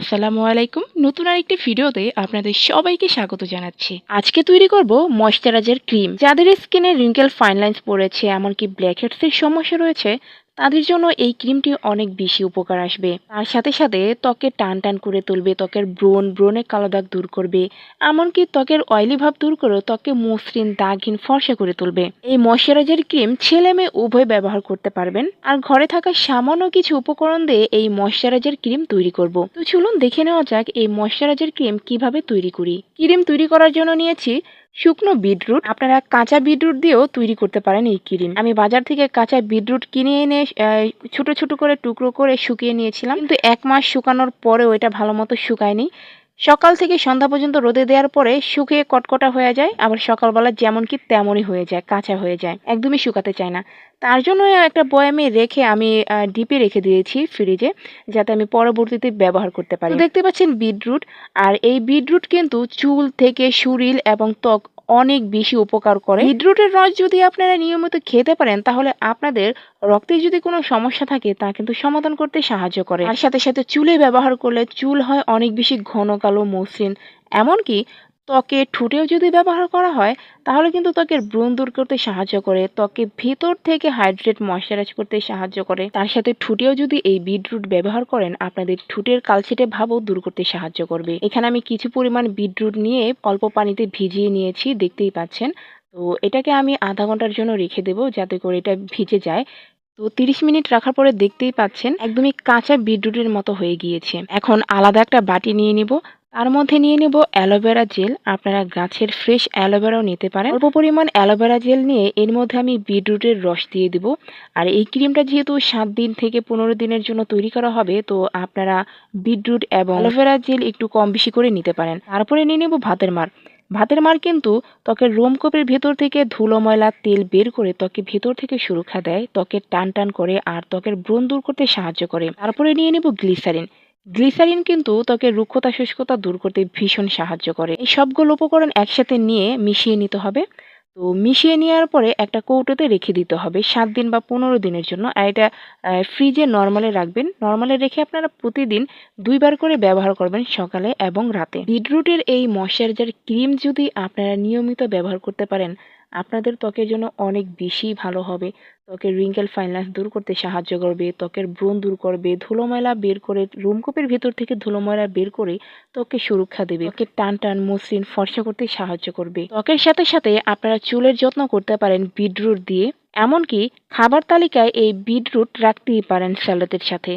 আসসালামু আলাইকুম। নতুন আরেকটি ভিডিওতে আপনাদের সবাইকে স্বাগত জানাচ্ছি। আজকে তৈরি করব ময়শ্চারাইজার ক্রিম যাদের স্কিনে রিঙ্কেল ফাইন লাইন্স পড়েছে, এমনকি ব্ল্যাক হেডসের সমস্যা রয়েছে তাদের জন্য এই ক্রিমটি অনেক বেশি উপকার আসবে। তার সাথে সাথে ত্বকে টান টান করে তুলবে, ত্বকের ব্রণ ব্রণে কালো দাগ দূর করবে, এমনকি ত্বকের অয়েলি ভাব দূর করে ত্বকে মসৃণ, দাগহীন, ফর্সা করে তুলবে। এই ময়শ্চারাইজার ক্রিম ছেলে মেয়ে উভয় ব্যবহার করতে পারবেন। আর ঘরে থাকা সামান্য কিছু উপকরণ দিয়ে এই ময়শ্চারাইজার ক্রিম তৈরি করব। তো চলুন দেখে নেওয়া যাক এই ময়শ্চারাইজার ক্রিম কীভাবে তৈরি করি। ক্রিম তৈরি করার জন্য নিয়েছি শুকনো বিটরুট, আপনারা কাঁচা বিটরুট দিয়েও তৈরি করতে পারেন এই ক্রিম। আমি বাজার থেকে কাঁচা বিটরুট কিনে এনে ছোট ছোট করে টুকরো করে শুকিয়ে নিয়েছিলাম। কিন্তু এক মাস শুকানোর পরেও এটা ভালো মতো শুকায়নি। সকাল থেকে সন্ধ্যা পর্যন্ত রোদে দেওয়ার পরে শুকিয়ে কটকটা হয়ে যায়, আবার সকালবেলা যেমন কি তেমনই হয়ে যায়, কাঁচা হয়ে যায়, একদমই শুকাতে চায় না। তার জন্য একটা বয়ামে রেখে, আমি ডিপে রেখে দিয়েছি ফ্রিজে, যাতে আমি পরবর্তীতে ব্যবহার করতে পারি। দেখতে পাচ্ছেন বিটরুট, আর এই বিটরুট কিন্তু চুল থেকে শরীর এবং ত্বক অনেক বেশি উপকার করে। বিটরুটের রস যদি আপনারা নিয়মিত খেতে পারেন, তাহলে আপনাদের রক্তে যদি কোনো সমস্যা থাকে, তা কিন্তু সমাধান করতে সাহায্য করে। আর সাথে সাথে চুলে ব্যবহার করলে চুল হয় অনেক বেশি ঘন কালো মসৃণ। এমনকি ত্বকে ঠোঁটেও যদি ব্যবহার করা হয়, তাহলে কিন্তু ত্বকের ব্রণ দূর করতে সাহায্য করে ত্বকে ভেতর থেকে হাইড্রেট ময়শ্চারাইজ করতে সাহায্য করে। তার সাথে ঠোঁটেও যদি এই বিটরুট ব্যবহার করেন, আপনাদের ঠোঁটের কালচেটে ভাবও দূর করতে সাহায্য করবে। এখানে আমি কিছু পরিমাণ বিটরুট নিয়ে অল্প পানিতে ভিজিয়ে নিয়েছি, দেখতেই পাচ্ছেন। তো এটাকে আমি আধা ঘণ্টার জন্য রেখে দেবো যাতে করে এটা ভিজে যায়। তো তিরিশ মিনিট রাখার পরে দেখতেই পাচ্ছেন, একদমই কাঁচা বিটরুটের মতো হয়ে গিয়েছে। এখন আলাদা একটা বাটি নিয়ে নিব। তার মধ্যে নিয়ে নেব অ্যালোভেরা জেল। আপনারা গাছের ফ্রেশ অ্যালোভেরাও নিতে পারেন। অল্প পরিমাণ অ্যালোভেরা জেল নিয়ে এর মধ্যে আমি বিটরুটের রস দিয়ে দিব। আর এই ক্রিমটা যেহেতু সাত দিন থেকে পনেরো দিনের জন্য তৈরি করা হবে, তো আপনারা বিটরুট এবং অ্যালোভেরা জেল একটু কম বেশি করে নিতে পারেন। তারপরে নিয়ে নেব ভাতের মার। ভাতের মার কিন্তু ত্বকের রোমকূপের ভেতর থেকে ধুলো, ময়লা, তেল বের করে ত্বকের ভেতর থেকে সুরক্ষা দেয়। ত্বকের টান টান করে আর ত্বকের ব্রণ দূর করতে সাহায্য করে। তারপরে নিয়ে নেব গ্লিসারিন। গ্লিসারিন কিন্তু ত্বকের রুক্ষতা, শুষ্কতা দূর করতে ভীষণ সাহায্য করে। এই সবগুলো উপকরণ একসাথে নিয়ে মিশিয়ে নিতে হবে। তো মিশিয়ে নেওয়ার পরে একটা কৌটোতে রেখে দিতে হবে সাত দিন বা পনেরো দিনের জন্য। আর এটা ফ্রিজে নর্মালে রাখবেন। নর্মালে রেখে আপনারা প্রতিদিন দুইবার করে ব্যবহার করবেন সকালে এবং রাতে। বিটরুটের এই ময়শ্চারাইজার ক্রিম যদি আপনারা নিয়মিত ব্যবহার করতে পারেন, আপনাদের ত্বকের জন্য অনেক বেশি ভালো হবে। ত্বকের রিঙ্কেল ফাইনাস দূর করতে সাহায্য করবে ত্বকের ব্রণ দূর করবে ধুলো ময়লা বের করে রোমকূপের ভেতর থেকে ধুলোময়লা বের করে ত্বককে সুরক্ষা দেবে। ত্বকের টান টান মসৃণ ফর্সা করতে সাহায্য করবে। ত্বকের সাথে সাথে আপনারা চুলের যত্ন করতে পারেন বিটরুট দিয়ে। এমনকি খাবার তালিকায় এই বিটরুট রাখতেই পারেন স্যালাদের সাথে।